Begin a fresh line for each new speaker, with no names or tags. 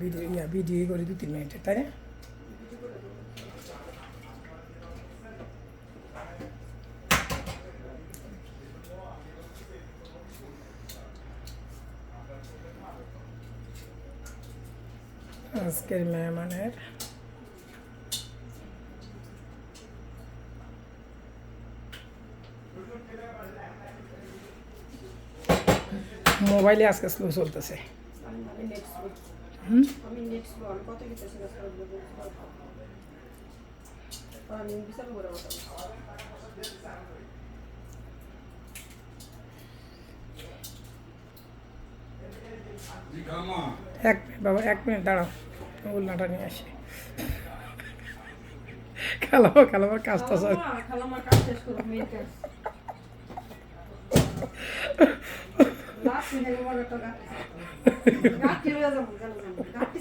Video ইয়া video করি দু, তিন মিনিটের তাই না? আজকের মেহমানের মোবাইলে আজকে স্লো চলতেছে। এক মিনিট বাবা এক মিনিট দাঁড়াও। উল্লাটা নিয়ে আসি। খেলাবো খেলাবো কাজটা সব
খালামার কাজ শেষ করো रात्री